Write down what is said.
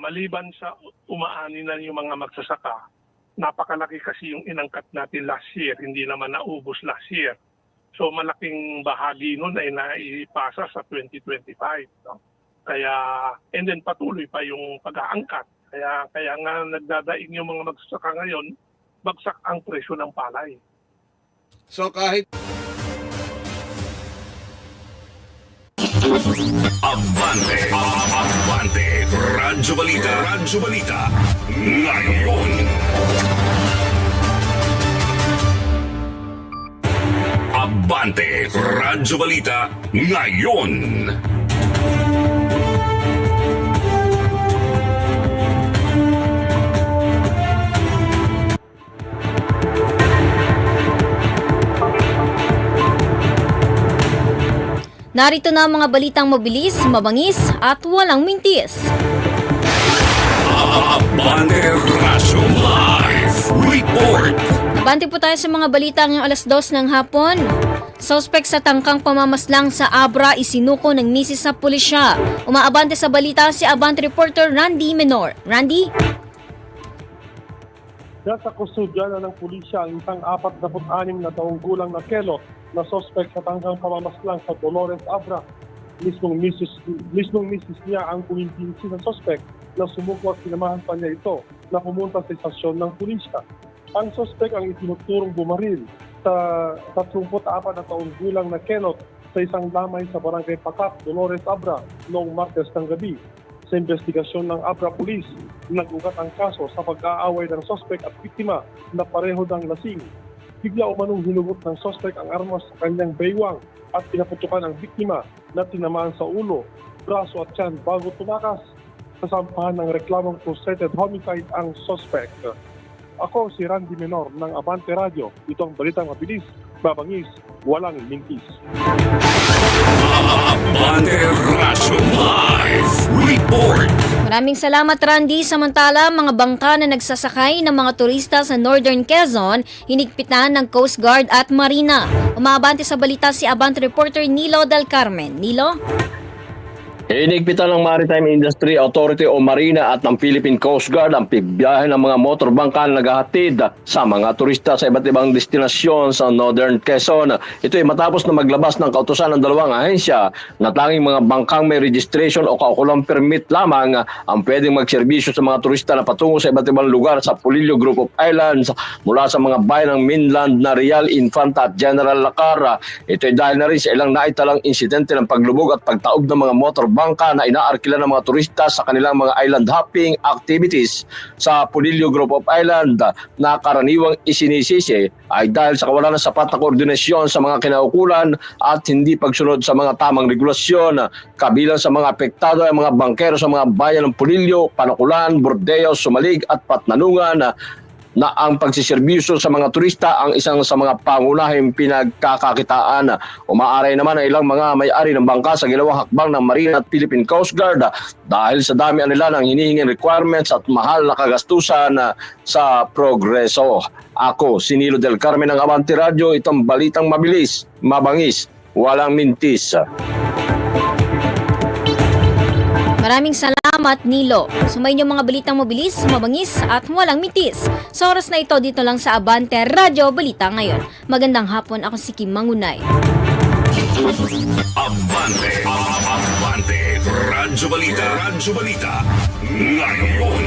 maliban sa umaani na yung mga magsasaka, napakalaki kasi yung inangkat natin last year, hindi naman naubos last year. So malaking bahagi nun ay naipasa sa 2025. No? Kaya, and then patuloy pa yung pag-aangkat. Kaya, kaya nga nagdadaing yung mga magsasaka ngayon, bagsak ang presyo ng palay. So kahit Abante, Abante, Radyo Balita, Radyo Balita, ngayon. Abante, Radyo Balita, ngayon. Narito na ang mga balitang mabilis, mabangis at walang mintis. Abante Radyo Live Report. Abante po tayo sa mga balita ngayong alas 2 ng hapon. Suspect sa tangkang pamamaslang sa Abra isinuko ng misis sa pulisya. Umaabante sa balita si Abante reporter Randy Menor. Randy? Nasa kustodya ng pulisya ang isang 46 na taong gulang na kelo na sospek sa tanggang pamamaslang sa Dolores Abra. Mismong misis, mismong misis niya ang kumimpinsi ng sospek na sumuko at sinamahan pa niya ito na pumunta sa istasyon ng pulisya. Ang sospek ang itinuturong bumaril sa 34 na taong gulang na kelot sa isang lamay sa barangay Pakap, Dolores Abra noong Martes ng gabi. Sa investigasyon ng Abra Police, nagugat ang kaso sa pag-aaway ng sospek at biktima na pareho ng lasing. Bigla umanong hinugot ng sospek ang armas sa kanyang baywang at pinaputukan ang biktima na tinamaan sa ulo, braso at tiyan bago tumakas. Kasampahan ng reklamong frustrated homicide ang sospek. Ako si Randy Menor ng Abante Radio. Ito ang balitang mabilis, babangis, walang mintis. Abante Radyo Live Report. Maraming salamat Randy. Samantala, mga bangka na nagsasakay ng mga turista sa Northern Quezon, hinigpitan ng Coast Guard at Marina. Umaabante sa balita si Abante reporter Nilo Del Carmen. Nilo? Inigpitan ng Maritime Industry Authority o Marina at ng Philippine Coast Guard ang pigbiyahe ng mga motorbangka na naghahatid sa mga turista sa iba't ibang destinasyon sa Northern Quezon. Ito ay matapos na maglabas ng kautosan ng dalawang ahensya na tanging mga bangkang may registration o kaukulang permit lamang ang pwedeng magserbisyo sa mga turista na patungo sa iba't ibang lugar sa Pulilio Group of Islands mula sa mga bayan ng mainland na Real Infanta at General Lacara. Ito ay dahil na rin sa ilang naitalang insidente ng paglubog at pagtaob ng mga motorbangka ng inaarkila ng mga turista sa kanilang mga island hopping activities sa Pulilio Group of Island na karaniwang isinisisi ay dahil sa kawalan ng sapat na koordinasyon sa mga kinaukulan at hindi pagsunod sa mga tamang regulasyon. Kabilang sa mga apektado ay mga bangkero sa mga bayan ng Pulilio, Panukulan, Bordeo, Sumalig at Patnanungan na ang pagsiservisyo sa mga turista ang isang sa mga pangunahing pinagkakakitaan. Umaaray naman ang ilang mga may-ari ng bangka sa ginawang hakbang ng Marine at Philippine Coast Guard dahil sa dami nila ng hinihinging requirements at mahal na kagastusan sa progreso. Ako, si Nilo Del Carmen ng Avanti Radio, itong balitang mabilis, mabangis, walang mintis. Maraming salamat, Nilo. Sumayin yung mga balitang mabilis, mabangis at walang mitis. Sa oras na ito, dito lang sa Abante Radyo Balita ngayon. Magandang hapon, ako si Kim Mangunay. Abante, Abante, Radyo Balita, Radyo Balita, ngayon.